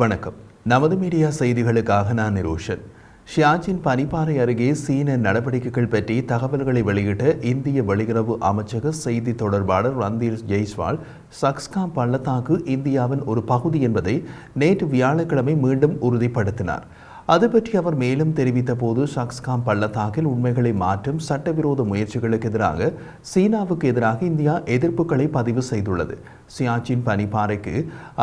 வணக்கம். நமது மீடியா செய்திகளுக்காக நான் நிரோஷன். ஷியாச்சின் பனிப்பாறை அருகே சீன நடவடிக்கைகள் பற்றி தகவல்களை வெளியிட்ட இந்திய வெளியுறவு அமைச்சக செய்தி தொடர்பாளர் ரந்தீர் ஜெய்ஸ்வால் சக்ஸ்காம் பள்ளத்தாக்கு இந்தியாவின் ஒரு பகுதி என்பதை நேற்று வியாழக்கிழமை மீண்டும் உறுதிப்படுத்தினார். அது பற்றி அவர் மேலும் தெரிவித்த போது சக்ஸ்காம் பள்ளத்தாக்கில் உண்மைகளை மாற்றும் சட்டவிரோத முயற்சிகளுக்கு எதிராக சீனாவுக்கு எதிராக இந்தியா எதிர்ப்புகளை பதிவு செய்துள்ளது. சியாச்சின் பனிப்பாறைக்கு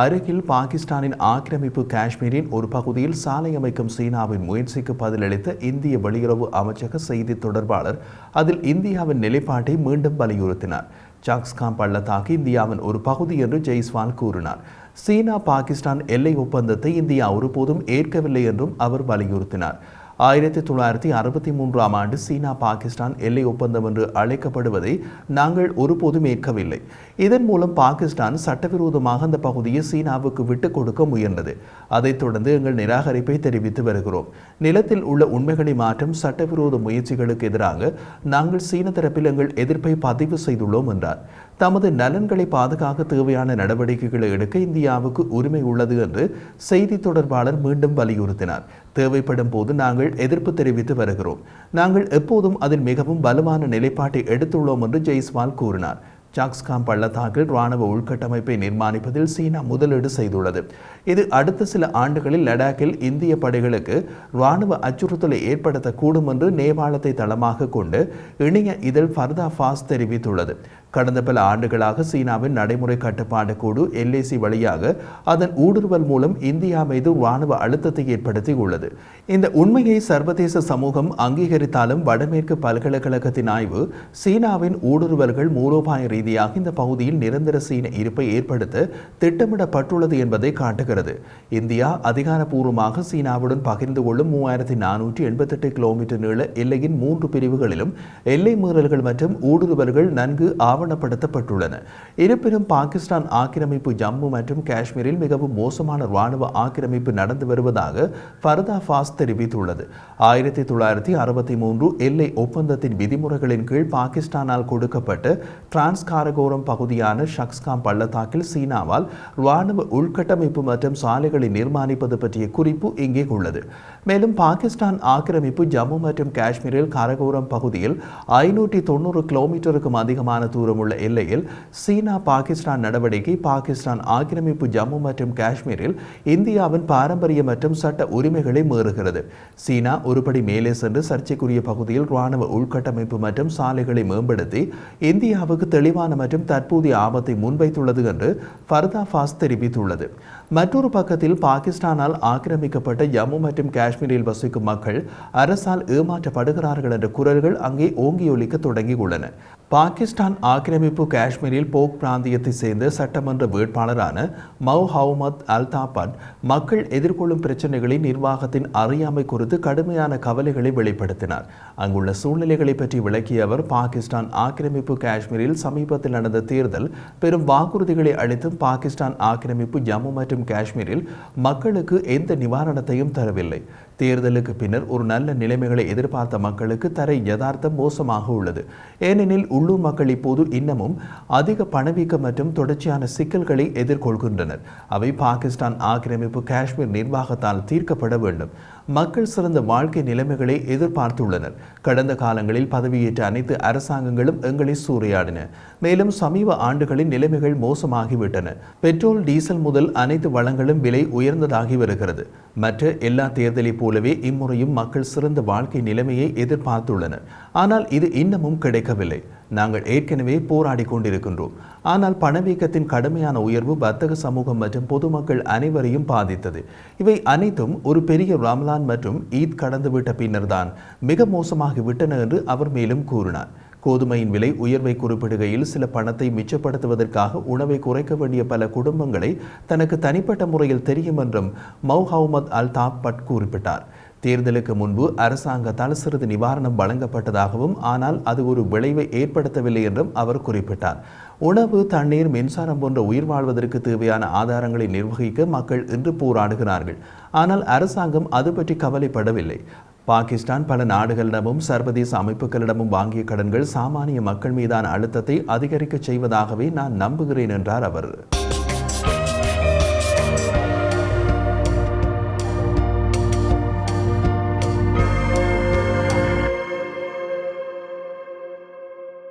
அருகில் பாகிஸ்தானின் ஆக்கிரமிப்பு காஷ்மீரின் ஒரு பகுதியில் சாலை அமைக்கும் சீனாவின் முயற்சிக்கு பதிலளித்த இந்திய வெளியுறவு அமைச்சக செய்தி தொடர்பாளர் அதில் இந்தியாவின் நிலைப்பாட்டை மீண்டும் வலியுறுத்தினார். ஜாக்ஸ்காம் பள்ளத்தாக்கு இந்தியாவின் ஒரு பகுதி என்று ஜெய்ஸ்வால் கூறினார். சீனா பாகிஸ்தான் எல்லை ஒப்பந்தத்தை இந்தியா ஒருபோதும் ஏற்கவில்லை என்றும் அவர் வலியுறுத்தினார். ஆயிரத்தி தொள்ளாயிரத்தி அறுபத்தி மூன்றாம் ஆண்டு சீனா பாகிஸ்தான் எல்லை ஒப்பந்தம் என்று அழைக்கப்படுவதை நாங்கள் ஒருபோதும் ஏற்கவில்லை. இதன் மூலம் பாகிஸ்தான் சட்டவிரோதமாக அந்த பகுதியை சீனாவுக்கு விட்டுக் கொடுக்க முயன்றது. அதைத் தொடர்ந்து எங்கள் நிராகரிப்பை தெரிவித்து வருகிறோம். நிலத்தில் உள்ள உண்மைகளை மாற்றும் சட்டவிரோத முயற்சிகளுக்கு எதிராக நாங்கள் சீன தரப்பில் எங்கள் எதிர்ப்பை பதிவு செய்துள்ளோம் என்றார். தமது நலன்களை பாதுகாக்க தேவையான நடவடிக்கைகளை எடுக்க இந்தியாவுக்கு உரிமை உள்ளது என்று செய்தி தொடர்பாளர் மீண்டும் வலியுறுத்தினார். தேவைப்படும் போது நாங்கள் எதிர்ப்பு தெரிவித்து வருகிறோம். நாங்கள் எப்போதும் அதில் மிகவும் வலுவான நிலைப்பாட்டை எடுத்துள்ளோம் என்று ஜெய்ஸ்வால் கூறினார். சாக்ஸ்காம் பள்ளத்தாக்கில் ராணுவ உள்கட்டமைப்பை நிர்மாணிப்பதில் சீனா முதலீடு செய்துள்ளது. இது அடுத்த சில ஆண்டுகளில் லடாக்கில் இந்திய படைகளுக்கு ராணுவ அச்சுறுத்தலை ஏற்படுத்தக்கூடும் என்று நேபாளத்தை தளமாக கொண்டு இணைய இதழ் ஃபர்தா ஃபாஸ் தெரிவித்துள்ளது. கடந்த பல ஆண்டுகளாக சீனாவின் நடைமுறை கட்டுப்பாடு கூடு எல்ஏசி வழியாக அதன் ஊடுருவல் மூலம் இந்தியா மீது ராணுவ அழுத்தத்தை ஏற்படுத்தி உள்ளது இந்த உண்மையை சர்வதேச சமூகம் அங்கீகரித்தாலும் வடமேற்கு பல்கலைக்கழகத்தின் ஆய்வு சீனாவின் ஊடுருவல்கள் மூலோபாய ரீதியாக இந்த பகுதியில் நிரந்தர சீன இருப்பை ஏற்படுத்த திட்டமிடப்பட்டுள்ளது என்பதை காட்டுகிறது. இந்தியா அதிகாரப்பூர்வமாக சீனாவுடன் பகிர்ந்து கொள்ளும் மூவாயிரத்தி நானூற்றி எண்பத்தெட்டு கிலோமீட்டர் நீள எல்லையின் மூன்று பிரிவுகளிலும் எல்லை மீறல்கள் மற்றும் ஊடுருவல்கள் நன்கு ஆவணப்படுத்தப்பட்டுள்ளன. இருப்பினும் பாகிஸ்தான் ஆக்கிரமிப்பு ஜம்மு மற்றும் காஷ்மீரில் மிகவும் மோசமான ராணுவ ஆக்கிரமிப்பு நடந்து வருவதாக ஃபர்தா ஃபாஸ் தெரிவித்துள்ளது. ஆயிரத்தி தொள்ளாயிரத்தி அறுபத்தி மூன்று எல்லை ஒப்பந்தத்தின் விதிமுறைகளின் கீழ் பாகிஸ்தானால் கொடுக்கப்பட்ட டிரான்ஸ் காரகோரம் பகுதியான ஷக்ஸ்காம் பள்ளத்தாக்கில் சீனாவால் ராணுவ உள்கட்டமைப்பு மற்றும் சாலைகளை நிர்மாணிப்பது பற்றிய குறிப்பு இங்கே உள்ளது. மேலும் பாகிஸ்தான் ஆக்கிரமிப்பு ஜம்மு மற்றும் காஷ்மீரில் காரகோரம் பகுதியில் ஐநூற்றி தொண்ணூறு கிலோமீட்டருக்கும் அதிகமான தூரம் உள்ள எல்லையில் சீனா பாகிஸ்தான் நடவடிக்கை பாகிஸ்தான் ஆக்கிரமிப்பு ஜம்மு மற்றும் காஷ்மீரில் இந்தியாவின் பாரம்பரிய மற்றும் சட்ட உரிமைகளை மீறுகிறது. சீனா ஒருபடி மேலே சென்று சர்ச்சைக்குரிய பகுதியில் ராணுவ உள்கட்டமைப்பு மற்றும் சாலைகளை மேம்படுத்தி இந்தியாவுக்கு தெளிவான மற்றும் தற்போதைய ஆபத்தை முன்வைத்துள்ளது என்று ஃபர்தா ஃபாஸ் தெரிவித்துள்ளது. மற்றொரு பக்கத்தில் பாகிஸ்தானால் ஆக்கிரமிக்கப்பட்ட ஜம்மு மற்றும் காஷ்மீரில் வசிக்கும் மக்கள் அரசால் ஏமாற்றப்படுகிறார்கள் என்ற குரல்கள் அங்கே ஓங்கியொலிக்க தொடங்கியுள்ளன. பாகிஸ்தான் ஆக்கிரமிப்பு காஷ்மீரில் போக் பிராந்தியத்தை சேர்ந்த சட்டமன்ற வேட்பாளரான மவ் ஹவுமத் அல்தாபட் மக்கள் எதிர்கொள்ளும் பிரச்சனைகளை நிர்வாகத்தின் அறியாமை குறித்து கடுமையான கவலைகளை வெளிப்படுத்தினார். அங்குள்ள சூழ்நிலைகளை பற்றி விளக்கிய அவர் பாகிஸ்தான் ஆக்கிரமிப்பு காஷ்மீரில் சமீபத்தில் நடந்த தேர்தல் பெரும் வாக்குறுதிகளை அளித்தும் பாகிஸ்தான் ஆக்கிரமிப்பு ஜம்மு மற்றும் காஷ்மீரில் மக்களுக்கு எந்த நிவாரணத்தையும் தரவில்லை. தேர்தலுக்கு பின்னர் ஒரு நல்ல நிலைமைகளை எதிர்பார்த்த மக்களுக்கு தரை யதார்த்தம் மோசமாக உள்ளது. ஏனெனில் உள்ளூர் மக்கள் இப்போது இன்னமும் அதிக பணவீக்கம் மற்றும் தொடர்ச்சியான சிக்கல்களை எதிர்கொள்கின்றனர். அவை பாகிஸ்தான் ஆக்கிரமிப்பு காஷ்மீர் நிர்வாகத்தால் தீர்க்கப்பட வேண்டும். மக்கள் சிறந்த வாழ்க்கை நிலைமைகளை எதிர்பார்த்துள்ளனர். கடந்த காலங்களில் பதவியேற்ற அனைத்து அரசாங்கங்களும் எங்களை சூறையாடின. மேலும் சமீப ஆண்டுகளின் நிலைமைகள் மோசமாகிவிட்டன. பெட்ரோல் டீசல் முதல் அனைத்து வளங்களும் விலை உயர்ந்ததாகி வருகிறது. மற்ற எல்லா தேர்தலைப் போலவே இம்முறையும் மக்கள் சிறந்த வாழ்க்கை நிலைமையை எதிர்பார்த்துள்ளனர். ஆனால் இது இன்னமும் கிடைக்கவில்லை. நாங்கள் ஏற்கனவே போராடி கொண்டிருக்கின்றோம். ஆனால் பணவீக்கத்தின் கடுமையான உயர்வு வர்த்தக சமூகம் மற்றும் பொதுமக்கள் அனைவரையும் பாதித்தது. இவை அனைத்தும் ஒரு பெரிய ரம்லான் மற்றும் ஈத் கடந்துவிட்ட பின்னர்தான் மிக மோசமாகிவிட்டன என்று அவர் மேலும் கூறினார். கோதுமையின் விலை உயர்வை குறிப்பிடுகையில் சில பணத்தை மிச்சப்படுத்துவதற்காக உணவை குறைக்க வேண்டிய பல குடும்பங்களை தனக்கு தனிப்பட்ட முறையில் தெரியும் என்றும் மௌஹவுமத் அல் தாப்பட் குறிப்பிட்டார். தேர்தலுக்கு முன்பு அரசாங்கத்தால் சிறிது நிவாரணம் வழங்கப்பட்டதாகவும் ஆனால் அது ஒரு விளைவை ஏற்படுத்தவில்லை என்றும் அவர் குறிப்பிட்டார். உணவு தண்ணீர் மின்சாரம் போன்ற உயிர் வாழ்வதற்கு தேவையான ஆதாரங்களை நிர்வகிக்க மக்கள் இன்று போராடுகிறார்கள். ஆனால் அரசாங்கம் அது பற்றி கவலைப்படவில்லை. பாகிஸ்தான் பல நாடுகளிடமும் சர்வதேச அமைப்புகளிடமும் வாங்கிய கடன்கள் சாமானிய மக்கள் மீதான அழுத்தத்தை அதிகரிக்கச் செய்வதாகவே நான் நம்புகிறேன் என்றார் அவர்.